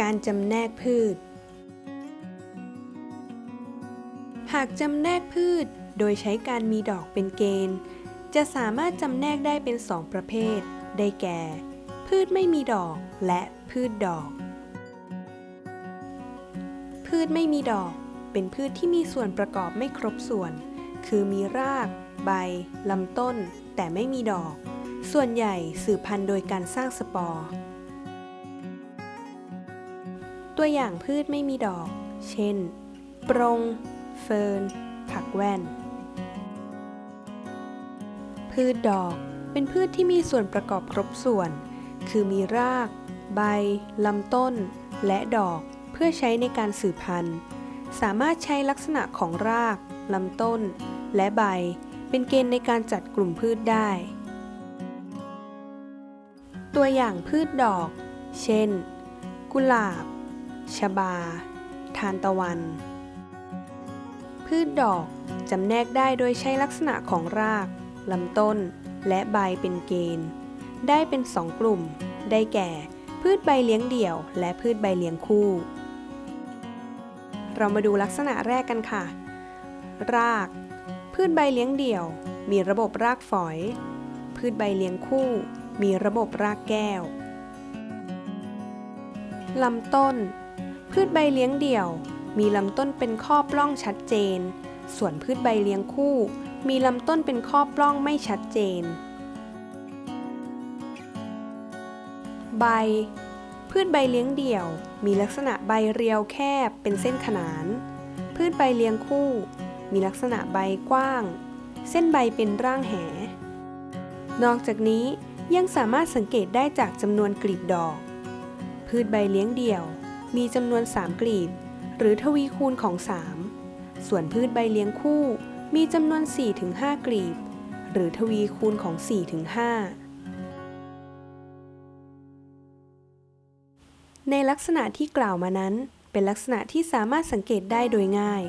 การจำแนกพืช หากจำแนกพืชโดยใช้การมีดอกเป็นเกณฑ์ จะสามารถจำแนกได้เป็นสองประเภท ได้แก่ พืชไม่มีดอกและพืชดอก พืชไม่มีดอก เป็นพืชที่มีส่วนประกอบไม่ครบส่วน คือมีราก ใบลำต้น แต่ไม่มีดอก ส่วนใหญ่สืบพันธุ์โดยการสร้างสปอร์ ตัวอย่างพืชไม่มีดอก เช่น ปรงเฟิร์น ผักแว่น พืชดอกเป็นพืชที่มีส่วนประกอบครบส่วน คือมีราก ใบ ลำต้น และดอกเพื่อใช้ในการสืบพันธุ์ สามารถใช้ลักษณะของราก ลำต้น และใบ เป็นเกณฑ์ในการจัดกลุ่มพืชได้ ตัวอย่างพืชดอก เช่น กุหลาบ ชบา ทานตะวัน พืชดอกจำแนกได้โดยใช้ลักษณะของรากลำต้น และใบเป็นเกณฑ์ ได้เป็นสองกลุ่ม ได้แก่ พืชใบเลี้ยงเดี่ยว และพืชใบเลี้ยงคู่ เรามาดูลักษณะแรกกันค่ะ ราก พืชใบเลี้ยงเดี่ยว มีระบบรากฝอย พืชใบเลี้ยงคู่ มีระบบรากแก้วลำต้น พืชใบเลี้ยงเดี่ยว มีลำต้นเป็นข้อปล้องชัดเจน ส่วนพืชใบเลี้ยงคู่ มีลำต้นเป็นข้อปล้องไม่ชัดเจน ใบ พืชใบเลี้ยงเดี่ยว มีลักษณะใบเรียวแคบเป็นเส้นขนาน พืชใบเลี้ยงคู่ มีลักษณะใบกว้าง เส้นใบเป็นร่างแห นอกจากนี้ยังสามารถสังเกตได้จากจำนวนกลีบดอก พืชใบเลี้ยงเดี่ยว มีจำนวน 3 กลีบ หรือทวีคูณของ 3 ส่วนพืชใบเลี้ยงคู่มีจำนวน 4-5 กลีบ หรือทวีคูณของ 4-5ในลักษณะที่กล่าวมานั้น เป็นลักษณะที่สามารถสังเกตได้โดยง่าย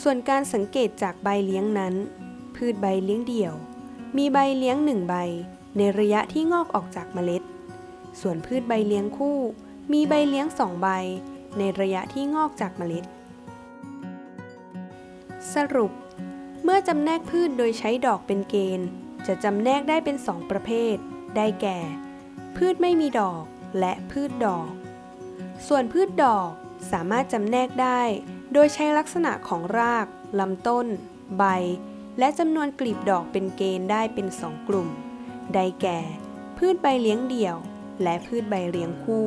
ส่วนการสังเกตจากใบเลี้ยงนั้น พืชใบเลี้ยงเดี่ยว มีใบเลี้ยงหนึ่งใบ ในระยะที่งอกออกจากเมล็ด ส่วนพืชใบเลี้ยงคู่ มีใบเลี้ยงสองใบ ในระยะที่งอกจากเมล็ด สรุป เมื่อจำแนกพืชโดยใช้ดอกเป็นเกณฑ์ จะจำแนกได้เป็นสองประเภท ได้แก่ พืชไม่มีดอกและพืชดอก ส่วนพืชดอกสามารถจำแนกได้ โดยใช้ลักษณะของรากลำต้น ใบ และจำนวนกลีบดอกเป็นเกณฑ์ได้เป็นสองกลุ่ม ได้แก่ พืชใบเลี้ยงเดี่ยว และพืชใบเลี้ยงคู่